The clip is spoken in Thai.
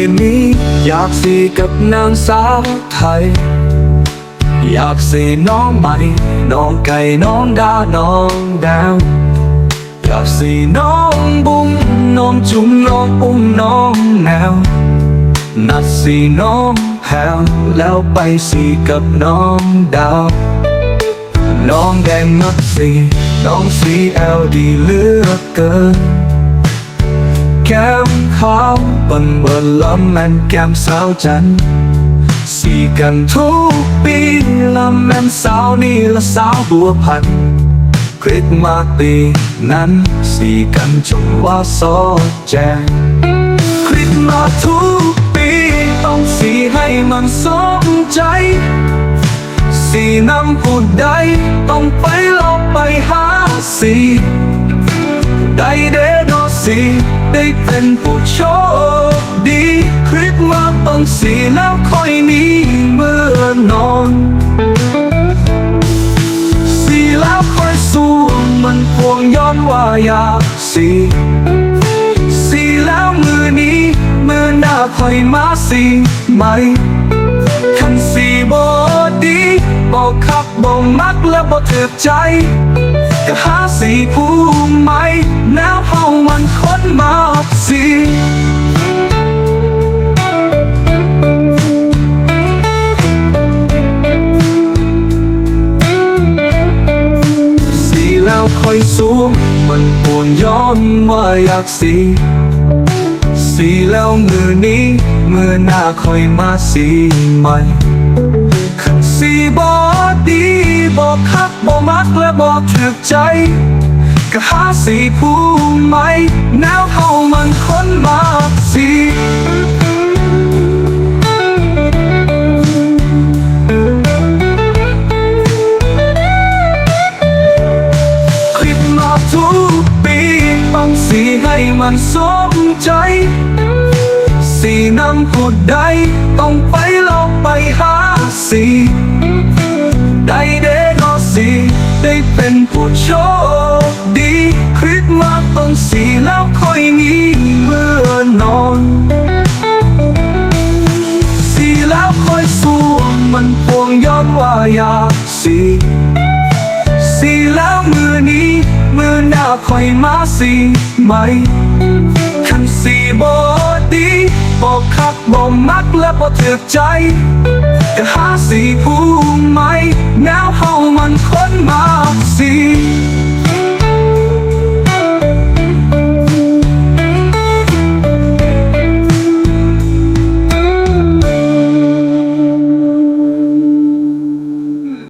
อยากสีกับนางสาวไทย อยากสีน้องใหม่ น้องไก่น้องดาน้องดาวอยากสีน้องบุ้งน้องจุ๋มน้องอุ้มน้องแนวนัดสีน้องแพวแล้วไปสีกับน้องดาวน้องแดงนัดสีน้องสีแอลดีเลือกเกินแก้ม ขาวบนเบนล้ำแม่นแก้มสาวจันสีกันทุกปีละแม่นสาวนี่ละสาวบัวพันคริสต์มาสปีนั้นสีกันจนว่าซอแจงคริสต์มาสทุกปีต้องสีให้มันสมใจสีน้ำผู้ใดต้องไปลองไปหาสีได้ เดโนสีได้เป็นผู้โชคดีคริสต์มาสต้องสีแล้วค่อยหนี้เมื่อนอนสีแล้วค่อยสู้มันพวงย้อนว่าอยากสีสีแล้วมือนี้มือหน้าค่อยมาสีใหม่คันสีบอดีบอกคักบอกมักและบอกถือใจก็หาสีผู้ใหม่แนวเฮามัน สูง มันปวนย้อนว่าอยากสี สีแล้วมือนี้มือหน้าคอยมาสีใหม่ขันสีบอดีบอกคักบอกมักและบอกถึกใจ ก็หาสีผู้ใหม่แนวเข้ามา สีให้มันสมใจ สีนำผู้ใดต้องไปลองไปหาสีได้เดโนสีได้เป็นผู้โชคดีคริสต์มาสต้องสีแล้วค่อยมีเมื่อนอน สีแล้วค่อยสู้มันพวงย้อนว่าอยากสี สีแล้วมือนี้ มือหน้าคอยมาสีไหมคันสีบอดีบอกคักบอกมักและบอกเถือใจจะหาสีผู้ไหมแนวเฮามันค้นมาสี